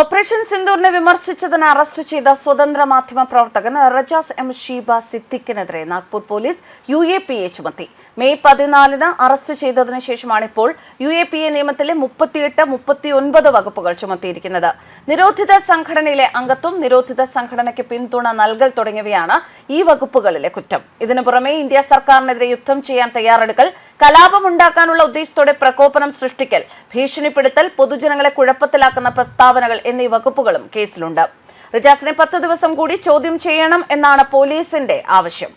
Operation സിന്ദൂറിനെ വിമർശിച്ചതിന് arrest ചെയ്ത സ്വതന്ത്ര മാധ്യമ പ്രവർത്തകൻ Rejaz M Sheeba സിദ്ദിഖിനെതിരെ Nagpur police U A P A ചുമത്തി. മെയ് പതിനാലിന് അറസ്റ്റ് ചെയ്തതിനു ശേഷമാണ് ഇപ്പോൾ യു എ പി എ നിയമത്തിലെ മുപ്പത്തിയെട്ട് മുപ്പത്തിയൊൻപത് വകുപ്പുകൾ ചുമത്തിയിരിക്കുന്നത്. നിരോധിത സംഘടനയിലെ അംഗത്വം നിരോധിത സംഘടനയ്ക്ക് പിന്തുണ നൽകൽ തുടങ്ങിയവയാണ് ഈ വകുപ്പുകളിലെ കുറ്റം. ഇതിനു പുറമെ ഇന്ത്യ സർക്കാരിനെതിരെ യുദ്ധം ചെയ്യാൻ തയ്യാറെടുക്കൽ കലാപമുണ്ടാക്കാനുള്ള ഉദ്ദേശത്തോടെ പ്രകോപനം സൃഷ്ടിക്കൽ ഭീഷണിപ്പെടുത്തൽ പൊതുജനങ്ങളെ കുഴപ്പത്തിലാക്കുന്ന പ്രസ്താവനകൾ എന്നീ വകുപ്പുകളും കേസിലുണ്ട്. റിജാസിനെ പത്ത് ദിവസം കൂടി ചോദ്യം ചെയ്യണം എന്നാണ് പോലീസിന്റെ ആവശ്യം.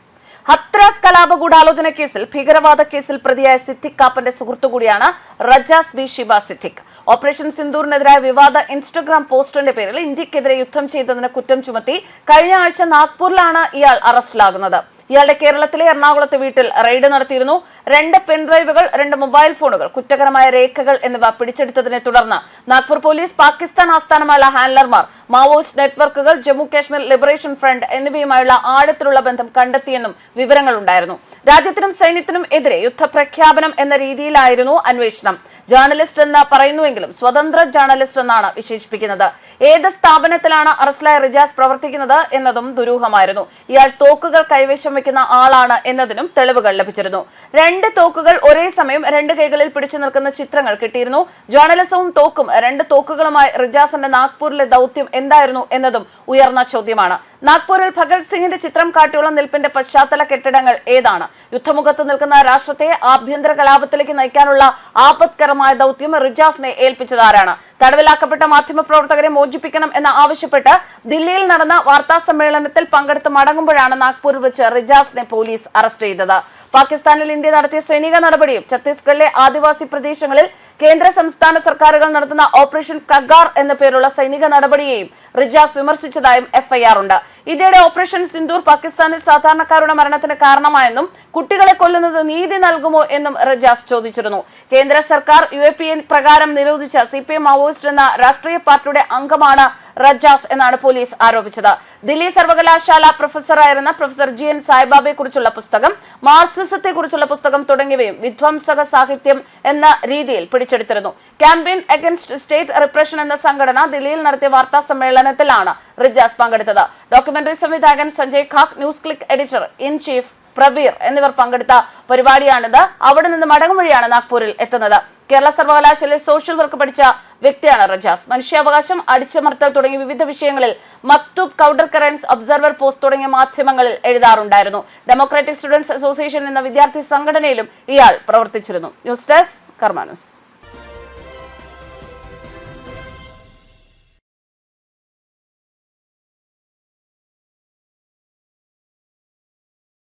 ഹത്രാസ് കലാപ ഗൂഢാലോചന കേസിൽ ഭീകരവാദ കേസിൽ പ്രതിയായ സിദ്ദിഖ് കാപ്പന്റെ സുഹൃത്തു കൂടിയാണ് റജാസ് ബി ഷിബ സിദ്ദിഖ്. ഓപ്പറേഷൻ സിന്ദൂറിനെതിരായ വിവാദ ഇൻസ്റ്റഗ്രാം പോസ്റ്ററിന്റെ പേരിൽ ഇന്ത്യക്കെതിരെ യുദ്ധം ചെയ്തതിന് കുറ്റം ചുമത്തി കഴിഞ്ഞ ആഴ്ച നാഗ്പൂരിലാണ് ഇയാൾ അറസ്റ്റിലാകുന്നത്. ഇയാളുടെ കേരളത്തിലെ എറണാകുളത്തെ വീട്ടിൽ റെയ്ഡ് നടത്തിയിരുന്നു. രണ്ട് പെൻഡ്രൈവുകൾ രണ്ട് മൊബൈൽ ഫോണുകൾ കുറ്റകരമായ രേഖകൾ എന്നിവ പിടിച്ചെടുത്തതിനെ തുടർന്ന് നാഗ്പൂർ പോലീസ് പാകിസ്ഥാൻ ആസ്ഥാനമായുള്ള ഹാൻഡലർമാർ മാവോയിസ്റ്റ് നെറ്റ്വർക്കുകൾ ജമ്മു കാശ്മീർ ലിബറേഷൻ ഫ്രണ്ട് എന്നിവയുമായുള്ള ആഴത്തിലുള്ള ബന്ധം കണ്ടെത്തിയെന്നും വിവരങ്ങൾ ഉണ്ടായിരുന്നു രാജ്യത്തിനും സൈന്യത്തിനും എതിരെ യുദ്ധപ്രഖ്യാപനം എന്ന രീതിയിലായിരുന്നു അന്വേഷണം. ജേർണലിസ്റ്റ് എന്ന് പറയുന്നുവെങ്കിലും സ്വതന്ത്ര ജേർണലിസ്റ്റ് എന്നാണ് വിശേഷിപ്പിക്കുന്നത്. ഏത് സ്ഥാപനത്തിലാണ് അറസ്റ്റിലായ റിജാസ് പ്രവർത്തിക്കുന്നത് എന്നതും ദുരൂഹമായിരുന്നു. ഇയാൾ തോക്കുകൾ കൈവശം വയ്ക്കുന്ന ആളാണ് എന്നതിനും തെളിവുകൾ ലഭിച്ചിരുന്നു. രണ്ട് തോക്കുകൾ ഒരേ സമയം രണ്ട് കൈകളിൽ പിടിച്ചു നിൽക്കുന്ന ചിത്രങ്ങൾ കിട്ടിയിരുന്നു. ജേർണലിസവും തോക്കും രണ്ട് തോക്കുകളുമായി റിജാസിന്റെ നാഗ്പൂരിലെ ദൗത്യം എന്തായിരുന്നു എന്നതും ഉയർന്ന ചോദ്യമാണ്. നാഗ്പൂരിൽ ഭഗത് സിംഗിന്റെ ചിത്രം കാട്ടിയുള്ള നിൽപ്പിന്റെ പശ്ചാത്തല കെട്ടിടങ്ങൾ ഏതാണ്? യുദ്ധമുഖത്ത് നിൽക്കുന്ന രാഷ്ട്രത്തെ ആഭ്യന്തര കലാപത്തിലേക്ക് നയിക്കാനുള്ള ആപത്കരമായ ദൗത്യം റിജാസിനെ ഏൽപ്പിച്ചതാരാണ് തടവിലാക്കപ്പെട്ട മാധ്യമപ്രവർത്തകരെ മോചിപ്പിക്കണം എന്ന് ആവശ്യപ്പെട്ട് ദില്ലിയിൽ നടന്ന വാർത്താ സമ്മേളനത്തിൽ പങ്കെടുത്ത് മടങ്ങുമ്പോഴാണ് നാഗ്പൂരിൽ വെച്ച് റിജാസിനെ പോലീസ് അറസ്റ്റ് ചെയ്തത്. പാകിസ്ഥാനിൽ ഇന്ത്യ നടത്തിയ സൈനിക നടപടിയും ഛത്തീസ്ഗഡിലെ ആദിവാസി പ്രദേശങ്ങളിൽ കേന്ദ്ര സംസ്ഥാന സർക്കാരുകൾ നടത്തുന്ന ഓപ്പറേഷൻ കഗാർ എന്ന പേരുള്ള സൈനിക നടപടിയെയും റിജാസ് വിമർശിച്ചതായും എഫ്ഐആർ ഉണ്ട്. ഇന്ത്യയുടെ ഓപ്പറേഷൻ സിന്ദൂർ പാകിസ്ഥാനിൽ സാധാരണക്കാരുടെ മരണത്തിന് കാരണമായെന്നും കുട്ടികളെ കൊല്ലുന്നത് നീതി നൽകുമോ എന്നും റിജാസ് ചോദിച്ചിരുന്നു. കേന്ദ്ര സർക്കാർ യു പ്രകാരം നിരോധിച്ച സി പി എം മാവോയിസ്റ്റ് എന്ന രാഷ്ട്രീയ പാർട്ടിയുടെ അംഗമാണ് റജാസ് എന്നാണ് പോലീസ് ആരോപിച്ചത്. ദില്ലി സർവകലാശാല പ്രൊഫസറായിരുന്ന പ്രൊഫസർ ജി എൻ സായിബാബയെ കുറിച്ചുള്ള പുസ്തകം മാർസിസത്തെ കുറിച്ചുള്ള പുസ്തകം തുടങ്ങിയവയും വിധ്വംസക സാഹിത്യം എന്ന രീതിയിൽ പിടിച്ചെടുത്തിരുന്നു. ക്യാമ്പയിൻ അഗൻസ്റ്റ് സ്റ്റേറ്റ് റിപ്രഷൻ എന്ന സംഘടന ദില്ലിയിൽ നടത്തിയ വാർത്താ സമ്മേളനത്തിലാണ് റിജാസ് പങ്കെടുത്തത്. ഡോക്യുമെന്ററി സംവിധായകൻ Sanjay Kak News Click editor in chief Prabir എന്നിവർ പങ്കെടുത്ത പരിപാടിയാണിത്. അവിടെ നിന്ന് മടങ്ങും വഴിയാണ് നാഗ്പൂരിൽ എത്തുന്നത്. കേരള സർവകലാശാലയിൽ സോഷ്യൽ വർക്ക് പഠിച്ച വ്യക്തിയാണ് റജാസ്. മനുഷ്യാവകാശം അടിച്ചമർത്തൽ തുടങ്ങിയ വിവിധ വിഷയങ്ങളിൽ Maktoob Counter Currents Observer Post തുടങ്ങിയ മാധ്യമങ്ങളിൽ എഴുതാറുണ്ടായിരുന്നു. ഡെമോക്രാറ്റിക് സ്റ്റുഡൻസ് അസോസിയേഷൻ എന്ന വിദ്യാർത്ഥി സംഘടനയിലും ഇയാൾ പ്രവർത്തിച്ചിരുന്നു. News desk കർമാനുസ്